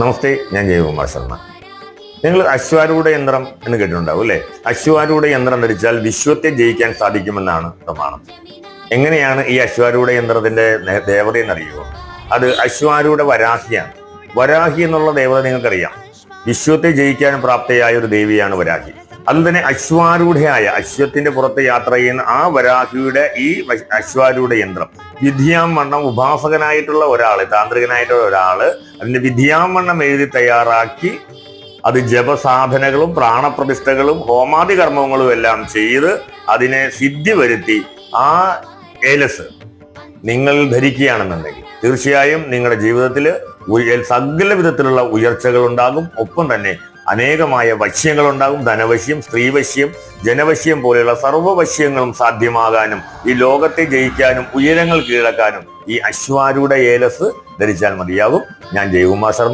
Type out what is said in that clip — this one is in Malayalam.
നമസ്തേ ഞാൻ ജയകുമാർ ശർമ്മ. നിങ്ങൾ അശ്വാരൂഢ യന്ത്രം എന്ന് കേട്ടിട്ടുണ്ടാവും അല്ലെ? അശ്വാരൂഢ യന്ത്രം ധരിച്ചാൽ വിശ്വത്തെ ജയിക്കാൻ സാധിക്കുമെന്നാണ് പ്രമാണം എങ്ങനെയാണ് ഈ അശ്വാരൂഢ യന്ത്രത്തിന്റെ ദേവത എന്നറിയുമോ അത് അശ്വാരൂഢ വരാഹിയാണ്. വരാഹി എന്നുള്ള ദേവത നിങ്ങൾക്കറിയാം. വിശ്വത്തെ ജയിക്കാൻ പ്രാപ്തയായ ഒരു ദേവിയാണ് വരാഹി. അതിൽ തന്നെ അശ്വാരൂഢയായ അശ്വത്തിന്റെ പുറത്ത് യാത്ര ചെയ്യുന്ന ആ വരാഹിയുടെ ഈ അശ്വാരൂഢ യന്ത്രം. വിദ്യാമണ്ണം ഉപാസകനായിട്ടുള്ള ഒരാൾ താന്ത്രികനായിട്ടുള്ള ഒരാൾ അതിന്റെ വിദ്യാമണ്ണം എഴുതി തയ്യാറാക്കി അത് ജപസാധനകളും പ്രാണപ്രതിഷ്ഠകളും ഹോമാദി കർമ്മങ്ങളും എല്ലാം ചെയ്ത് അതിനെ സിദ്ധി വരുത്തി ആ ഏലസ് നിങ്ങൾ ധരിക്കുകയാണെന്നുണ്ടെങ്കിൽ തീർച്ചയായും നിങ്ങളുടെ ജീവിതത്തിൽ സകല വിധത്തിലുള്ള ഉയർച്ചകൾ ഉണ്ടാകും ഒപ്പം തന്നെ അനേകമായ വശ്യങ്ങളുണ്ടാകും. ധനവശ്യം സ്ത്രീവശ്യം ജനവശ്യം പോലെയുള്ള സർവവശ്യങ്ങളും സാധ്യമാകാനും ഈ ലോകത്തെ ജയിക്കാനും ഉയരങ്ങൾ കീഴടക്കാനും ഈ അശ്വാരൂഢ ഏലസ് ധരിച്ചാൽ മതിയാകും. ഞാൻ ജയകുമാർ ശർമ്മ